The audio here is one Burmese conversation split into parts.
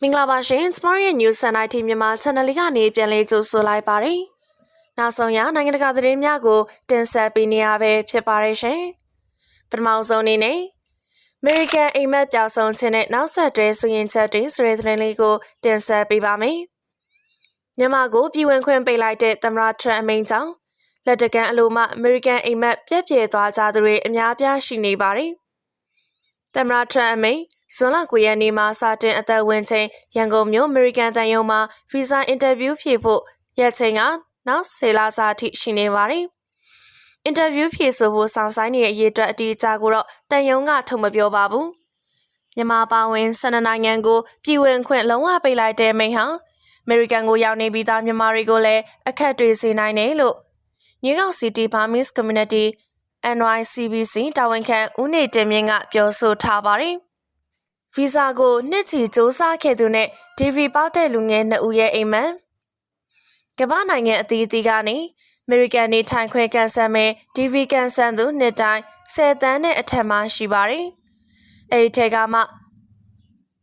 မင်္ဂလာပါရှင်။ Smart ရဲ့ News and IT မြန်မာ Channel လေးကနေပြန်လည်ကြိုဆိုလိုက်ပါတယ်။နောက်ဆုံးရနိုင်ငံတကာသတင်းများကို တင်ဆက်ပေးနေရပဲဖြစ်ပါတယ်ရှင်။ပထမဆုံးအနေနဲ့ American အိမ်မက်ပြောင်းဆုံးခြင်းနဲ့နောက်ဆက်တွဲဆိုရင်ချက်တွေဆိုတဲ့သတင်းလေးကိုတင်ဆက်ပေးပါမယ်။မြန်မာကိုပြည်ဝင်ခွင့်ပိတ်လိုက်တဲ့သမ္မတထရန့်အမိန့်ကြောင့်လက်တကန်အလိုမှ American အိမ်မက်ပြက်ပြဲသွားကြသူတွေအများအပြားရှိနေပါတယ်။သမ္မတထရန့်အမိန့် ဇွန်လ9ရက်နေ့မှာစတင်အသက်ဝင်ချိန်ရန်ကုန်မြို့အမေရိကန်တန်ယုံမှာဗီဇာအင်တာဗျူးဖြေဖို့ရက်ချိန်ကနောက်ဆယ်လစာအထိရှိနေပါတယ်။အင်တာဗျူးဖြေဆိုဖို့ဆောင်ဆိုင်နေတဲ့အရေးအတွက်အတီးအကြကိုတော့တန်ယုံကထုံမပြောပါဘူး။မြန်မာပါဝင်ဆန္ဒနိုင်ငံကိုပြည်ဝင်ခွင့်လုံးဝပိတ်လိုက်တဲ့မိန့်ဟာအမေရိကန်ကိုရောက်နေပြီးသားမြန်မာတွေကိုလည်းအခက်တွေစေနိုင်တယ်လို့ New York City Burmese Community NYCBC တာဝန်ခံဦးနေတင်မြင့်ကပြောဆိုထားပါတယ်။ ဗီဇာကိုနှစ်ချီစ조사ခဲ့သူနဲ့ DV ပေါက်တဲ့လူငယ်နှစ်ဦးရဲ့အိမ်မက်ကမ္ဘာနိုင်ငံအသီးသီးကနေအမေရိကန်နေထိုင်ခွင့်ကန်ဆယ်မဲ့ DV ကန်ဆယ်သူနှစ်တိုင်း10တန်းနဲ့အထက်မှရှိပါတယ်။အဲဒီထဲကမှ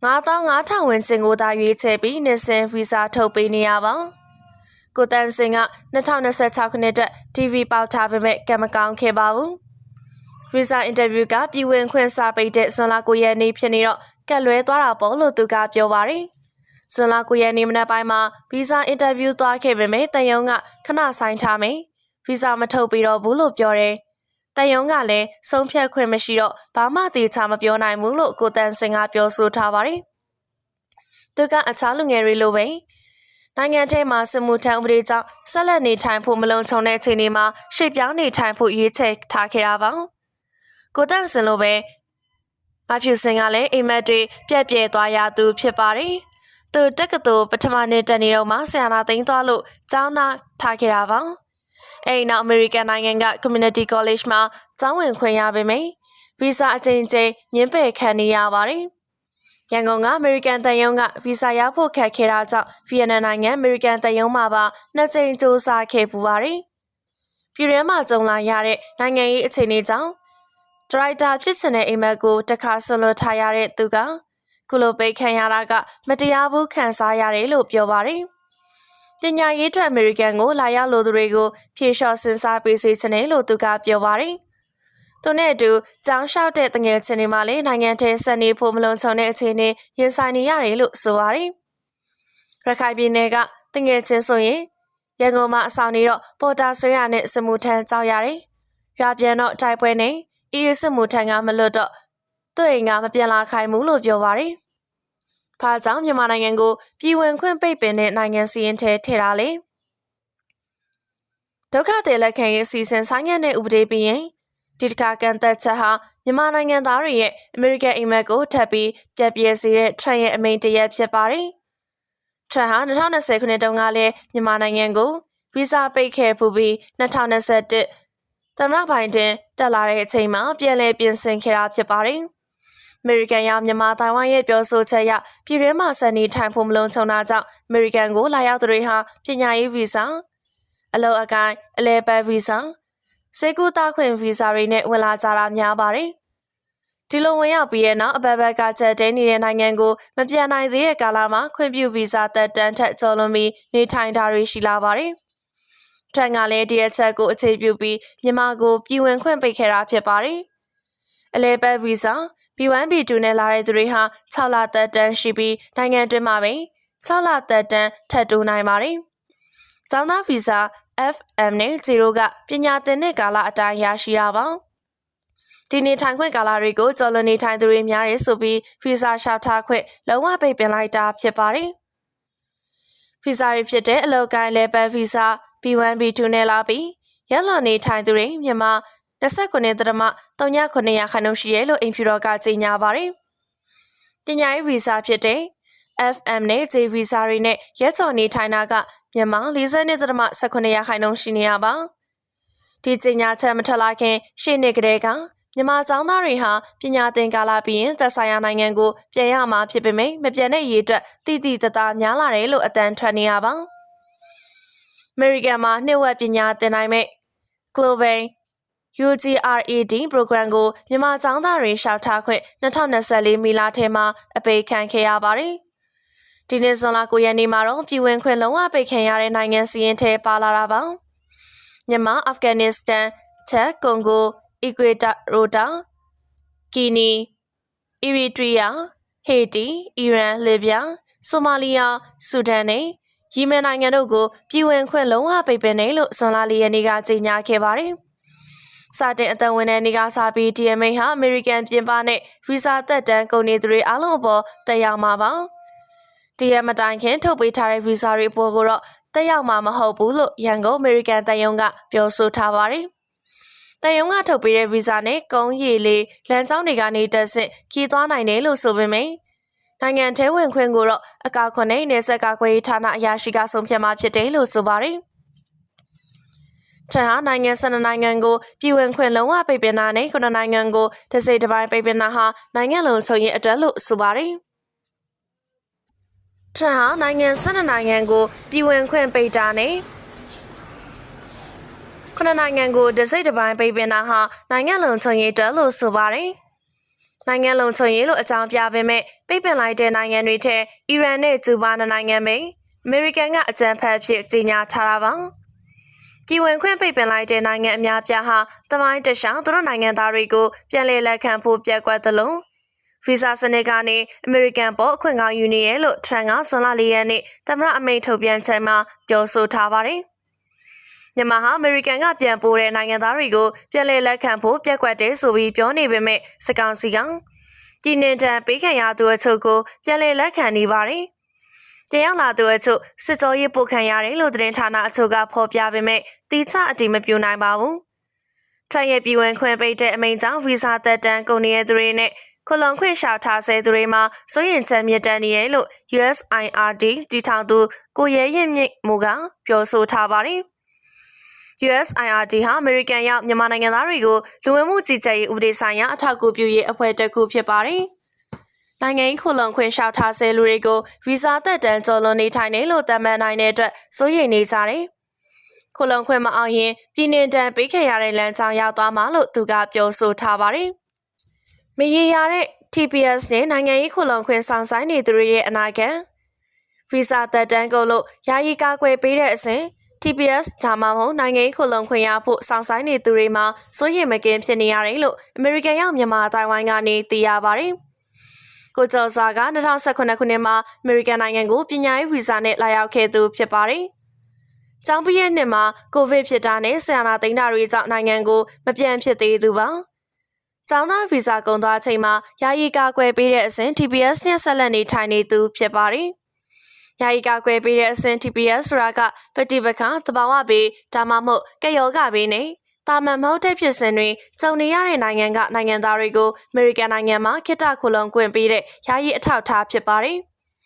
9500ဝန်းကျင်ကိုသာရွေးချယ်ပြီးနှစ်စဉ်ဗီဇာထုတ်ပေးနေရပါကိုတန်စင်က2026ခုနှစ်အတွက် TV ပေါက်ထားပေမဲ့ကံမကောင်းခဲ့ပါဘူး။ ဗီဇာအင်တာဗျူးကပြည်ဝင်ခွင့်စာပိတ်တဲ့ဇွန်လ9ရက်နေ့ဖြစ်နေတော့ကက်လွဲသွားတာပေါ့လို့သူကပြောပါတယ်။ဇွန်လ9ရက်နေ့မနက်ပိုင်းမှာဗီဇာအင်တာဗျူးသွားခဲ့ပေမဲ့တန်ယုံကခဏဆိုင်ထားမယ်။ဗီဇာမထုတ်ပြီးတော့ဘူးလို့ပြောတယ်။တန်ယုံကလည်းဆုံးဖြတ်ခွင့်မရှိတော့ဘာမှတေချာမပြောနိုင်ဘူးလို့ကိုတန်စင်ကပြောဆိုထားပါတယ်။သူကအခြားလူငယ်တွေလိုပဲနိုင်ငံထဲမှာစမှုထံဥပဒေကြောင့်ဆက်လက်နေထိုင်ဖို့မလုံခြုံတဲ့အခြေအနေမှာရှေ့ပြောင်းနေထိုင်ဖို့ရွေးချယ်ထားခဲ့တာပါ။ ကိုတန့်စင်လိုပဲမဖြူစင်ကလည်းအိမ်မက်တွေပြက်ပြဲသွားရသူဖြစ်ပါတယ်။သူတက္ကသိုလ်ပထမနှစ်တက်နေတော့မှဆရာနာသိမ်းသွားလို့ကျောင်းသားထားခဲ့တာပါ။အဲဒီနောက်အမေရိကန်နိုင်ငံက Community College မှာကျောင်းဝင်ခွင့်ရပေမယ့်ဗီဇာအချိန်ချင်းညှင်းပယ်ခံနေရပါတယ်။ရန်ကုန်ကအမေရိကန်တန်ယုံကဗီဇာရဖို့ခက်ခဲတာကြောင့်ဗီယက်နမ်နိုင်ငံအမေရိကန်တန်ယုံမှာပါနှစ်ကြိမ်စ조사ခဲ့ပူပါတယ်။ပြည်ရင်းမှာကြုံလာရတဲ့နိုင်ငံရေးအခြေအနေကြောင့် ဒရိုက်တာဖြစ်ချင်တဲ့အိမ်မက်ကိုတခါဆွလွတ်ထားရတဲ့သူကကုလိုပိတ်ခံရတာကမတရားဘူးခံစားရတယ်လို့ပြောပါတယ်။ပညာရေးအတွက်အမေရိကန်ကိုလာရောက်လိုသူတွေကိုဖြေလျှော့စဉ်းစားပေးစေချင်တယ်လို့သူကပြောပါတယ်။သူနဲ့အတူကြောင်းလျှောက်တဲ့တငယ်ချင်းတွေမှလည်းနိုင်ငံထဲဆက်နေဖို့မလုံခြုံတဲ့အခြေအနေရင်ဆိုင်နေရတယ်လို့ဆိုပါတယ်။ရခိုင်ပြည်နယ်ကတငယ်ချင်းဆိုရင်ရန်ကုန်မှာအဆောင်နေတော့ပေါ်တာဆွေးရနဲ့စမှုထမ်းကြောက်ရတယ်။ရွာပြန်တော့တိုက်ပွဲနဲ့ အေးစစ်မှုထံကမလွတ်တော့သူ့အိမ်ကမပြန်လာခိုင်ဘူးလို့ပြောပါတယ်။ဘာကြောင့်မြန်မာနိုင်ငံကိုပြည်ဝင်ခွင့်ပိတ်ပင်တဲ့နိုင်ငံစီရင်ထဲထည့်တာလဲ။ဒုက္ခသည်လက်ခံရေးအစီအစဉ်ဆိုင်ငံ့တဲ့ဥပဒေပြီးရင်ဒီတခါကန်သက်ချက်ဟာမြန်မာနိုင်ငံသားတွေရဲ့အမေရိကန်အိမ်မက်ကိုထပ်ပြီးပြက်ပြဲစေတဲ့ထရန့်ရဲ့အမိန့်တရက်ဖြစ်ပါတယ်။ထရန့်ဟာ2020ခုနှစ်တုန်းကလည်းမြန်မာနိုင်ငံကိုဗီဇာပိတ်ခဲ့ပူပြီး2021 သမ္မတဘိုင်ဒန်တက်လာတဲ့အချိန်မှာပြန်လည်ပြင်ဆင်ခဲ့တာဖြစ်ပါတယ်။အမေရိကန်ရောမြန်မာတိုင်ဝမ်ရဲ့ပြောဆိုချက်အရပြည်တွင်းမှာစနေထိုင်ဖို့မလုံခြုံတာကြောင့်အမေရိကန်ကိုလာရောက်သူတွေဟာပညာရေးဗီဇာအလုပ်အကိုင်အလဲပတ်ဗီဇာစေကူတာခွင့်ဗီဇာတွေနဲ့ဝင်လာကြတာများပါတယ်။ဒီလိုဝင်ရောက်ပြီးတဲ့နောက်အဘဘက်ကချက်တဲနေတဲ့နိုင်ငံကိုမပြန်နိုင်သေးတဲ့ကာလမှာခွင့်ပြုဗီဇာတက်တန်းထက်ကျော်လွန်ပြီးနေထိုင်တာတွေရှိလာပါတယ်။ ထန်ကလည်းဒီအချက်ကိုအခြေပြုပြီးမြန်မာကိုပြည်ဝင်ခွင့်ပိတ်ခဲ့တာဖြစ်ပါတယ်။အလဲပတ်ဗီဇာ B1 B2 နဲ့လာတဲ့သူတွေဟာ6လသက်တမ်းရှိပြီးနိုင်ငံတွင်းမှာပဲ6လသက်တမ်းထပ်တိုးနိုင်ပါတယ်။ကျောင်းသားဗီဇာ FM နဲ့0ကပညာသင်တဲ့ကာလအတိုင်းရရှိတာပါ။ဒီနေထိုင်ခွင့်ကာလတွေကိုကျော်လွန်နေထိုင်သူတွေများတယ်ဆိုပြီးဗီဇာလျှောက်ထားခွင့်လုံးဝပိတ်ပင်လိုက်တာဖြစ်ပါတယ်။ဗီဇာတွေဖြစ်တဲ့အလောက်ကိုင်းလေပတ်ဗီဇာ B1 B2 နဲ့လာပြီးရက်လွန်နေထိုင်သူတွေမြန်မာ29တရမ3900ရာခိုင်နှုန်းရှိရဲလို့အင်ဖြူတော်ကကြေညာပါတယ်။ပညာရေးဗီဇာဖြစ်တဲ့ FM နဲ့ J ဗီဇာတွေနဲ့ရက်ချော်နေထိုင်တာကမြန်မာ42တရမ19ရာခိုင်နှုန်းရှိနေရပါ။ဒီကြေညာချက်မထွက်လာခင်ရှေ့နှစ်ကလေးကမြန်မာကျောင်းသားတွေဟာပညာသင်ကာလပြီးရင်သက်ဆိုင်ရာနိုင်ငံကိုပြန်ရမှာဖြစ်ပေမယ့်မပြန်တဲ့ရည်အတွက်တိတိတသားများလာတယ်လို့အတန်ထွက်နေရပါ။ အမေရိကန်မှာနှစ်ဝက်ပညာသင်နိုင်မဲ့ Global UGRAD program ကိုမြန်မာကျောင်းသားတွေရှောက်ထားခွင့်2024မီလာထဲမှာအပိတ်ခံခဲ့ရပါတယ်။ဒီနေ့ဇွန်လ9ရက်နေ့မှာတော့ပြည်ဝင်ခွင့်လုံးဝပိတ်ခံရတဲ့နိုင်ငံစီးရင်ထဲပါလာတာပါမြန်မာအာဖဂန်နစ္စတန်ချက်ကွန်ဂိုအီကွေတာရိုတာကီနီအီရီထရီယာဟေတီအီရန်လစ်ဗျာဆိုမာလီယာဆူဒန်နဲ့ ယီမန်နိုင်ငံတို့ကိုပြည်ဝင်ခွင့်လုံးဝပိတ်ပင်တယ်လို့ဇွန်လ၄ရက်နေ့ကကြေညာခဲ့ပါတယ်။စတင်အသက်ဝင်တဲ့နေ့ကစပြီး DMA ဟာအမေရိကန်ပြင်ပနဲ့ဗီဇာသက်တမ်းကုန်နေသူတွေအားလုံးအပေါ်တက်ရောက်မှာပါ။တရမတိုင်ခင်ထုတ်ပေးထားတဲ့ဗီဇာတွေအပေါ်ကိုတော့တက်ရောက်မှာမဟုတ်ဘူးလို့ရန်ကုန်အမေရိကန်တယုံကပြောဆိုထားပါတယ်။တယုံကထုတ်ပေးတဲ့ဗီဇာနဲ့ကုန်းရည်လေးလမ်းကြောင်းတွေကနေတက်ဆင့်ခီးသွားနိုင်တယ်လို့ဆိုပေမယ့် နိုင်ငံထဲဝင်ခွင့်ကိုတော့အကာခွန်နဲ့နေဆက်ကာကွယ်ရေးဌာနအရာရှိကဆုံးဖြတ်မှာဖြစ်တယ်လို့ဆိုပါတယ်။ထဟာနိုင်ငံဆန္ဒနိုင်ငံကိုပြည်ဝင်ခွင့်လုံးဝပိတ်ပင်တာနဲ့ခုနနိုင်ငံကိုတစ်စိတ်တစ်ပိုင်းပိတ်ပင်တာဟာနိုင်ငံလုံးချုပ်ရင်အတွက်လို့ဆိုပါတယ်။ထဟာနိုင်ငံဆန္ဒနိုင်ငံကိုပြည်ဝင်ခွင့်ပိတ်တာနဲ့ခုနနိုင်ငံကိုတစ်စိတ်တစ်ပိုင်းပိတ်ပင်တာဟာနိုင်ငံလုံးချုပ်ရင်အတွက်လို့ဆိုပါတယ်။ နိုင်ငံလုံးချုံရေးလို့အကြောင်းပြပေမဲ့ပိတ်ပင်လိုက်တဲ့နိုင်ငံတွေထဲအီရန်နဲ့ကျူဘာနိုင်ငံမိတ်အမေရိကန်ကအကြံဖက်ဖြစ်ကြေညာထားတာပါပြည်ဝင်ခွင့်ပိတ်ပင်လိုက်တဲ့နိုင်ငံအများပြားဟာတမိုင်းတခြားသူတို့နိုင်ငံသားတွေကိုပြန်လည်လက်ခံဖို့ပြက်ကွက်သလိုဗီဇာစနစ်ကနေအမေရိကန်ပေါ်အခွင့်ကောင်းယူနေရလို့ထရန်ကဇွန်လ၄ရက်နေ့သမရအမိန့်ထုတ်ပြန်ချက်မှာပြောဆိုထားပါတယ် မြန်မာဟာအမေရိကန်ကပြန်ပို့တဲ့နိုင်ငံသားတွေကိုပြန်လည်လက်ခံဖို့ပြက်ကွက်တယ်ဆိုပြီးပြောနေပေမဲ့စကောင်စီကပြည်နယ်တန်ပေးခံရသူအချို့ကိုပြန်လည်လက်ခံနေပါတယ်။တရားလာသူအချို့စစ်ကြောရေးပို့ခံရတယ်လို့သတင်းဌာနအချို့ကဖော်ပြပေမဲ့တိကျအတိမပြုနိုင်ပါဘူး။ထရရဲ့ပြည်ဝင်ခွင့်ပိတ်တဲ့အမိန့်ကြောင့်ဗီဇာသက်တမ်းကုန်နေတဲ့သူတွေနဲ့ခလွန်ခွင့်ရှာထားဆဲသူတွေမှာစိုးရင်ချက်မြင့်တမ်းနေရလို့ USIRD တီထောင်သူကိုရဲရင်မြင့်မူကပြောဆိုထားပါတယ်။ USIRD ဟာအမေရိကန်ရောက်မြန်မာနိုင်ငံသားတွေကိုလူဝင်မှုကြီးကြပ်ရေးဥပဒေဆိုင်ရာအထောက်အကူပြုရေးအဖွဲ့တစ်ခုဖြစ်ပါတယ်။နိုင်ငံရေးခိုလုံခွင့်လျှောက်ထားဆဲလူတွေကိုဗီဇာသက်တမ်းကျော်လွန်နေထိုင်တယ်လို့သတ်မှတ်နိုင်တဲ့အတွက်စိုးရိမ်နေကြတယ်။ခိုလုံခွင့်မအောင်ရင်ပြည်내တန်ပေးခဲ့ရတဲ့လမ်းကြောင်းရောက်သွားမှာလို့သူကပြောဆိုထားပါတယ်။မရေရတဲ့ TPS နဲ့နိုင်ငံရေးခိုလုံခွင့်ဆောင်ဆိုင်နေသူတွေရဲ့အနာဂတ်ဗီဇာသက်တမ်းကုန်လို့ယာယီကာကွယ်ပေးတဲ့အစဉ် TPS ဒါမှမဟုတ်နိုင်ငံရေးခုလုံခွင့်ရဖို့စောင့်ဆိုင်နေသူတွေမှာစိုးရိမ်မကင်းဖြစ်နေရတယ်လို့အမေရိကန်ရောက်မြန်မာအတိုင်းဝိုင်းကနေသိရပါတယ်။ကိုကျော်စာက2018ခုနှစ်မှာအမေရိကန်နိုင်ငံကိုပညာရေးဗီဇာနဲ့လာရောက်ခဲ့သူဖြစ်ပါတယ်။ကျောင်းပြည့်နှစ်မှာကိုဗစ်ဖြစ်တာနဲ့ဆရာနာသိန်းတာတွေကြောင့်နိုင်ငံကိုမပြန်ဖြစ်သေးသူပါ။ကျောင်းသားဗီဇာကုန်သွားချိန်မှာယာယီကာကွယ်ပေးတဲ့အစဉ် TPS နဲ့ဆက်လက်နေထိုင်နေသူဖြစ်ပါတယ်။ ယာယီကာကွယ်ပေးတဲ့အဆင့် TPS ဆိုတာကပฏิပခသဘာဝဘေးဒါမှမဟုတ်ကယောဂဘေးနဲ့တာမန်မဟုတ်တဲ့ဖြစ်စဉ်တွေကြုံနေရတဲ့နိုင်ငံကနိုင်ငံသားတွေကိုအမေရိကန်နိုင်ငံမှာခိတ္တခုလုံခွင့်ပေးတဲ့ယာယီအထောက်အထားဖြစ်ပါတယ်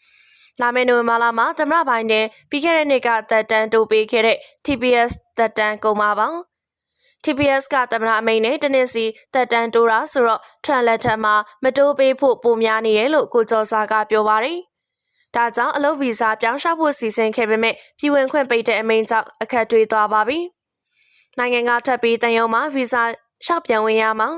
။လာမယ့်နိုဝင်ဘာလမှာသမရပိုင်းတင်ပြီးခဲ့တဲ့နှစ်ကသက်တမ်းတိုးပေးခဲ့တဲ့ TPS သက်တမ်းကုန်ပါပါ။ TPS ကသမရအမိန်နဲ့တနစ်စီသက်တမ်းတိုးတာဆိုတော့ထရန်လက်ထက်မှာမတိုးပေးဖို့ပုံများနေရလို့ကိုကျော်စွာကပြောပါတယ်။ ဒါကြောင့်အလုပ်ဗီဇာပြောင်းလျှောက်ဖို့စီစဉ်ခဲ့ပေမဲ့ပြည်ဝင်ခွင့်ပိတ်တဲ့အမိန့်ကြောင့်အခက်တွေ့သွားပါပြီ။နိုင်ငံကထပ်ပြီးတန်ယုံမှာဗီဇာလျှောက်ပြန်ဝင်ရမှာ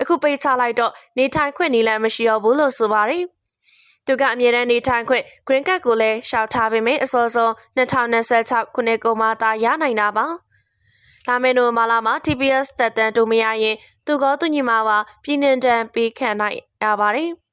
အခုပိတ်ချလိုက်တော့နေထိုင်ခွင့်နည်းလမ်းမရှိတော့ဘူးလို့ဆိုပါတယ်။သူကအမြဲတမ်းနေထိုင်ခွင့် green card ကိုလည်းရှောက်ထားပေမဲ့အစောဆုံး2026ခုနှစ်ကုန်မှသာရနိုင်တာပါ။လာမယ့်နိုမာလာမှာ TPS သက်တမ်းတိုးမရရင်သူကောသူညီမပါပြည်နှင်တန်ပေးခံနိုင်ရပါတယ်။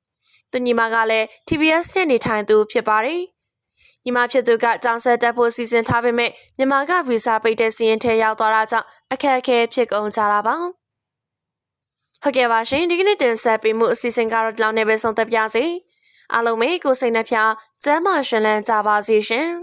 သူညီမကလည်း TBS နဲ့နေထိုင်သူဖြစ်ပါတယ်။ညီမဖြစ်သူကကြောင်ဆက်တက်ဖို့စီစဉ်ထားပေမဲ့ညီမကဗီဇာပိတ်တဲ့စီရင်ထဲရောက်သွားတာကြောင့်အခက်အခဲဖြစ်ကုန်ကြတာပါ။ဟုတ်ကဲ့ပါရှင်ဒီကနေ့တင်ဆက်ပေးမှုအစီအစဉ်ကတော့ဒီလောက်နဲ့ပဲဆုံးသက်ပါစေ။အားလုံးပဲကိုစိတ်နှပြကျမ်းမာရှင်လန်းကြပါစေရှင်။